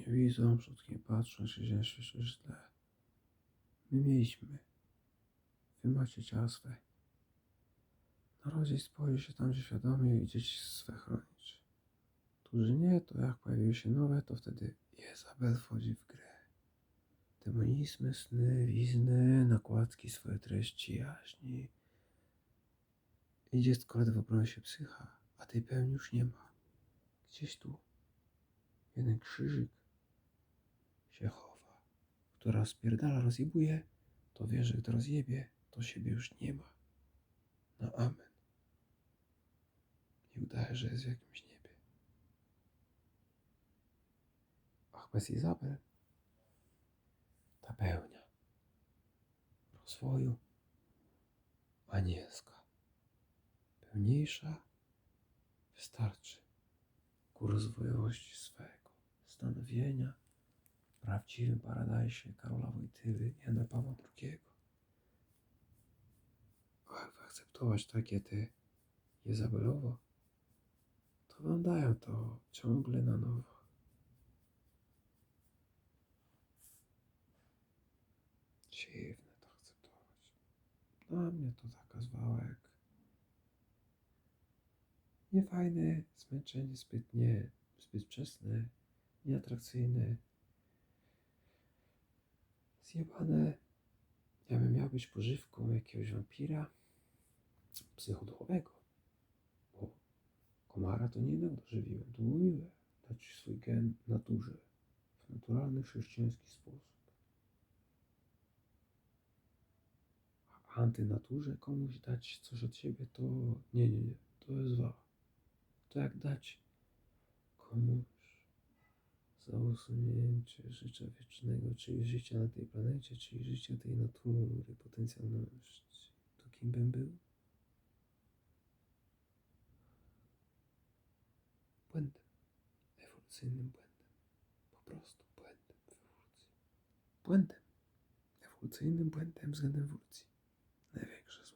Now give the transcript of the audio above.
nie widzą, przodki nie patrzą, się się źle. My mieliśmy. Wy macie ciała swe. Narodzić spojrzy się tam, gdzie świadomie i dzieci swe chronić. Którzy nie, to jak pojawiły się nowe, to wtedy Jezabel wchodzi w grę. Demonizmy, sny, wizny, nakładki, swoje treści, jaźni. I dziecko ledwo broni się psycha, a tej pełni już nie ma. Gdzieś tu jeden krzyżyk się chowa, która spierdala, rozjebuje, to wie, że gdy rozjebie, to siebie już nie ma. No amen. I udaje, że jest w jakimś niebie. Ach, bez Izabel ta pełnia rozwoju anielska. Pełniejsza wystarczy ku rozwojowości swego stanowienia prawdziwym paradajsie Karola Wojtyły i Jana Pawła II. A jak zaakceptować takie te Jezabelowo, to wam to ciągle na nowo. Dziwne to akceptować. Dla mnie to taka zwałek. Niefajne, zmęczenie zbytnie, zbyt wczesne, nieatrakcyjne, zjebane. Ja bym miał być pożywką jakiegoś wampira psychoduchowego, bo komara to nie dożywiłem, to miłe dać swój gen naturze w naturalny chrześcijański sposób. A antynaturze komuś dać coś od siebie, to nie, nie, nie, to jest wała. To jak dać komuś za usunięcie życia wiecznego, czyli życia na tej planecie, czyli życia tej natury, potencjalności. To kim bym był? Błędem. Ewolucyjnym błędem. Po prostu błędem w ewolucji. Błędem. Ewolucyjnym błędem względem ewolucji. Największe zło.